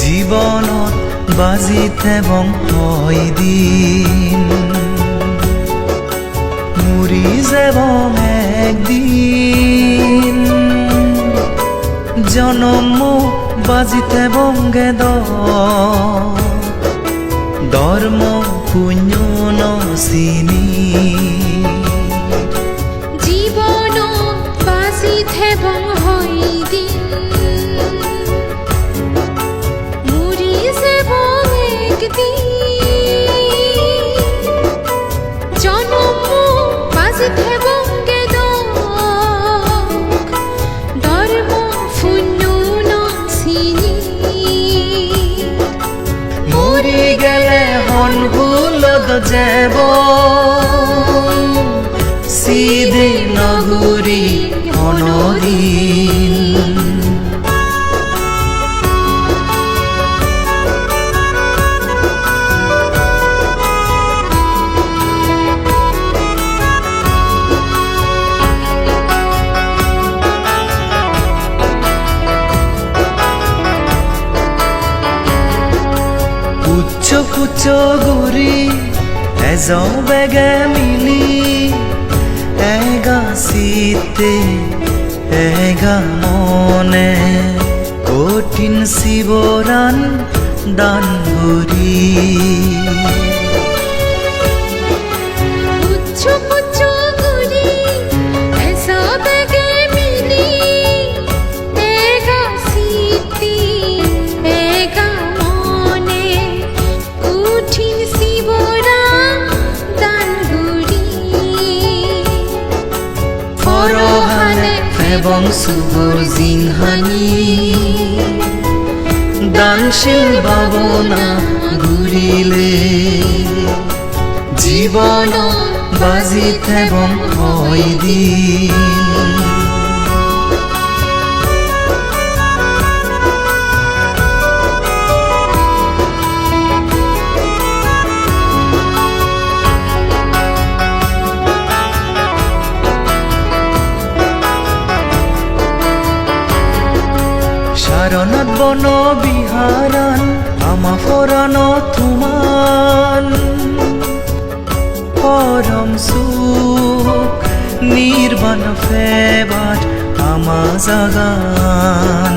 জীৱনত বাজিত এবং হয় দিন। মরি যাব একদিন। জনম বাজিতে বঙ্গে ধর্ম পুণ্য নসিনী। জীবন বাজিত এবং হইদিন মরি মরি গেলে হন ভুলত যাব সিদে নগরী গুৰি এজন বেগে মিলি এগা শীতে এগা মনে। কঠিন শিবরান দান কৰি শুভর জিনহানি। দানশীল ভাবনা ঘুরিলে জীবন বাজিত এবং হয় দিন। শাৰণত বন বিহাৰান আমা ফৰণত থুমান পৰম সুখ নিৰ্বাণ ফেবাত আমা জাগান।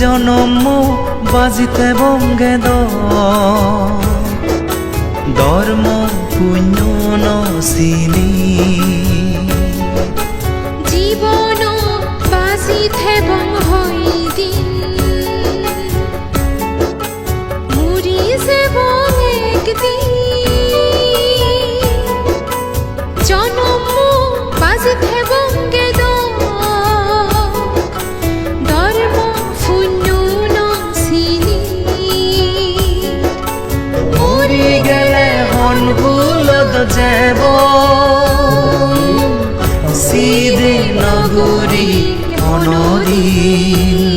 জনম বাজিতে বঙ্গে ধর্ম পুণ্য নসিনী জীবন বাজিত একদিন। জনম বাজিত যাব সিদে নগরী অনদিন